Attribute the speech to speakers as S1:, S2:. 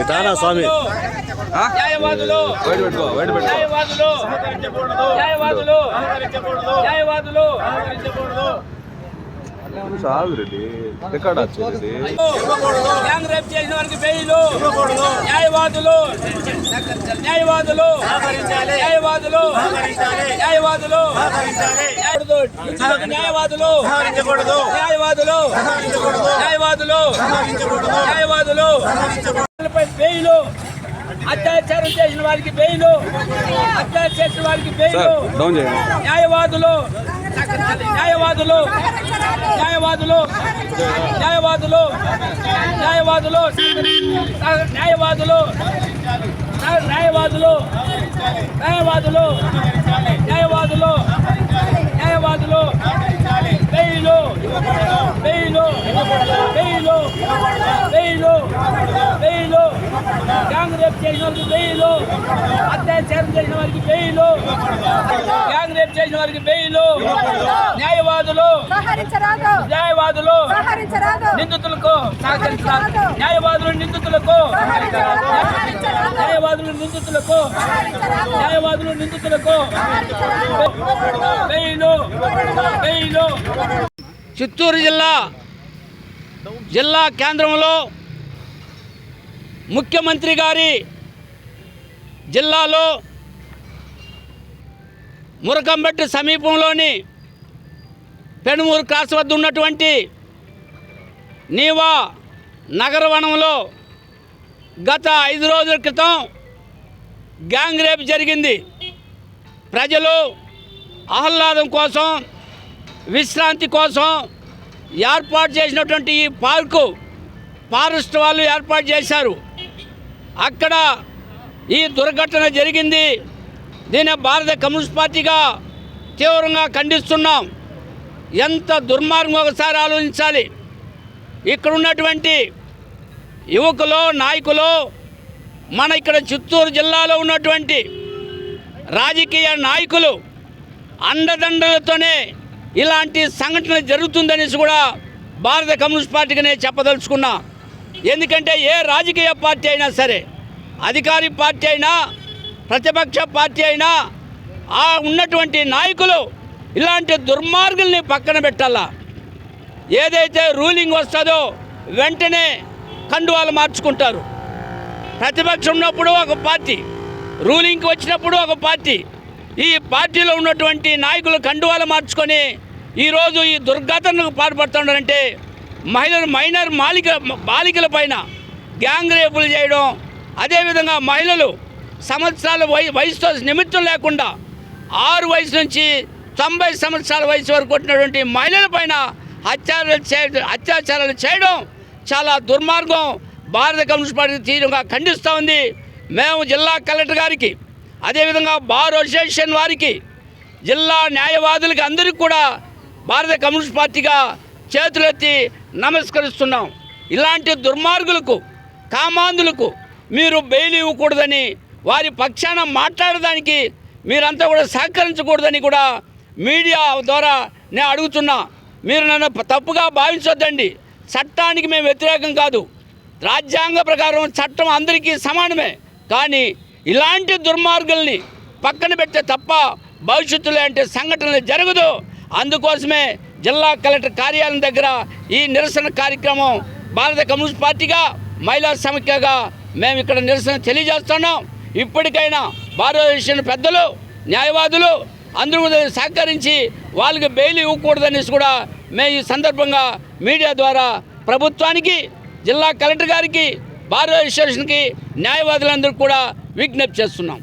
S1: ఇదానా స్వామి?
S2: న్యాయవాదులు. న్యాయవాదులు. న్యాయవాదులు. న్యాయవాదులు
S3: సాగు రెడ్డి రికార్డ్ వచ్చేది
S2: గ్యాంగ్ రేప్ చేసిన వారికి బెయిలు న్యాయవాదులు. న్యాయవాదులు. న్యాయవాదులు. న్యాయవాదులు. న్యాయవాదులు. న్యాయవాదులు న్యాయవాదులు. న్యాయవాదులు పై బెయిలు. అత్యాచారం చేసిన వారికి బెయిలు. అత్యాచారం చేసిన వారికి బెయిలు. న్యాయవాదులు. న్యాయవాదులు న్యాయవాదులు న్యాయవాదులు న్యాయవాదులు న్యాయవాదులు న్యాయవాదులు న్యాయవాదులు న్యాయవాదులు న్యాయవాదులు bail bail bail bail bail gang rape చేసిన వారికి బెయిలు అత్యాచారం చేసిన వారికి బెయిలు చేసిన వారికి బెయిలు న్యాయవాదులు న్యాయవాదులు నిందితులకు సహకరించాలి న్యాయవాదులు నిందితులకు న్యాయవాదులు నిందితులకు న్యాయవాదులు నిందితులకు బెయిలు బెయిలు. చిత్తూరు జిల్లా జిల్లా కేంద్రంలో ముఖ్యమంత్రి గారి జిల్లాలో మురకంబట్టి సమీపంలోని పెనుమూరు క్రాస్ వద్ద ఉన్నటువంటి నీవా నగరవనంలో గత ఐదు రోజుల క్రితం గ్యాంగ్ రేప్ జరిగింది. ప్రజలు ఆహ్లాదం కోసం విశ్రాంతి కోసం ఏర్పాటు చేసినటువంటి ఈ పార్కు ఫారెస్ట్ వాళ్ళు ఏర్పాటు చేశారు. అక్కడ ఈ దుర్ఘటన జరిగింది. దీన్ని భారత కమ్యూనిస్ట్ పార్టీగా తీవ్రంగా ఖండిస్తున్నాం. ఎంత దుర్మార్గం ఒకసారి ఆలోచించాలి. ఇక్కడ ఉన్నటువంటి యువకులు నాయకులు మన ఇక్కడ చిత్తూరు జిల్లాలో ఉన్నటువంటి రాజకీయ నాయకులు అండదండలతోనే ఇలాంటి సంఘటన జరుగుతుందనేసి కూడా భారత కమ్యూనిస్ట్ పార్టీకి నేను చెప్పదలుచుకున్నా. ఎందుకంటే ఏ రాజకీయ పార్టీ అయినా సరే అధికారి పార్టీ అయినా ప్రతిపక్ష పార్టీ అయినా ఆ ఉన్నటువంటి నాయకులు ఇలాంటి దుర్మార్గుల్ని పక్కన పెట్టాలా? ఏదైతే రూలింగ్ వస్తుందో వెంటనే కండువాలు మార్చుకుంటారు. ప్రతిపక్షం ఉన్నప్పుడు ఒక పార్టీ రూలింగ్కి వచ్చినప్పుడు ఒక పార్టీ. ఈ పార్టీలో ఉన్నటువంటి నాయకులు కండువాలు మార్చుకొని ఈరోజు ఈ దుర్ఘటనకు పాల్పడుతున్నారంటే మహిళలు మైనర్ మాలిక బాలికల పైన గ్యాంగ్ రేపులు చేయడం అదేవిధంగా మహిళలు సంవత్సరాల వయ వయసుతో నిమిత్తం లేకుండా ఆరు వయసు నుంచి తొంభై సంవత్సరాల వయసు వరకు ఉన్నటువంటి మహిళల పైన అత్యాచారాలు చే అత్యాచారాలు చేయడం చాలా దుర్మార్గం. భారత కమ్యూనిస్ట్ పార్టీ తీవ్రంగా ఖండిస్తూ ఉంది. మేము జిల్లా కలెక్టర్ గారికి అదేవిధంగా బార్ అసోసియేషన్ వారికి జిల్లా న్యాయవాదులకి అందరికీ కూడా భారత కమ్యూనిస్ట్ పార్టీగా చేతులెత్తి నమస్కరిస్తున్నాం. ఇలాంటి దుర్మార్గులకు కామాంధులకు మీరు బెయిల్ ఇవ్వకూడదని వారి పక్షాన మాట్లాడడానికి మీరంతా కూడా సహకరించకూడదని కూడా మీడియా ద్వారా నేను అడుగుతున్నా. మీరు నన్ను తప్పుగా భావించొద్దండి. చట్టానికి మేము వ్యతిరేకం కాదు. రాజ్యాంగ ప్రకారం చట్టం అందరికీ సమానమే. కానీ ఇలాంటి దుర్మార్గుల్ని పక్కన పెడితే తప్ప భవిష్యత్తులో అంటే సంఘటనలు జరగదు. అందుకోసమే జిల్లా కలెక్టర్ కార్యాలయం దగ్గర ఈ నిరసన కార్యక్రమం భారత కమ్యూనిస్ట్ పార్టీగా మహిళా సమైక్యగా మేము ఇక్కడ నిరసన తెలియజేస్తున్నాం. ఇప్పటికైనా భారతదేశం పెద్దలు న్యాయవాదులు అందరూ సహకరించి వాళ్ళకి బెయిల్ ఇవ్వకూడదనేసి కూడా మేము ఈ సందర్భంగా మీడియా ద్వారా ప్రభుత్వానికి జిల్లా కలెక్టర్ గారికి భారత అసోసియేషన్కి న్యాయవాదులందరికీ కూడా విజ్ఞప్తి చేస్తున్నాం.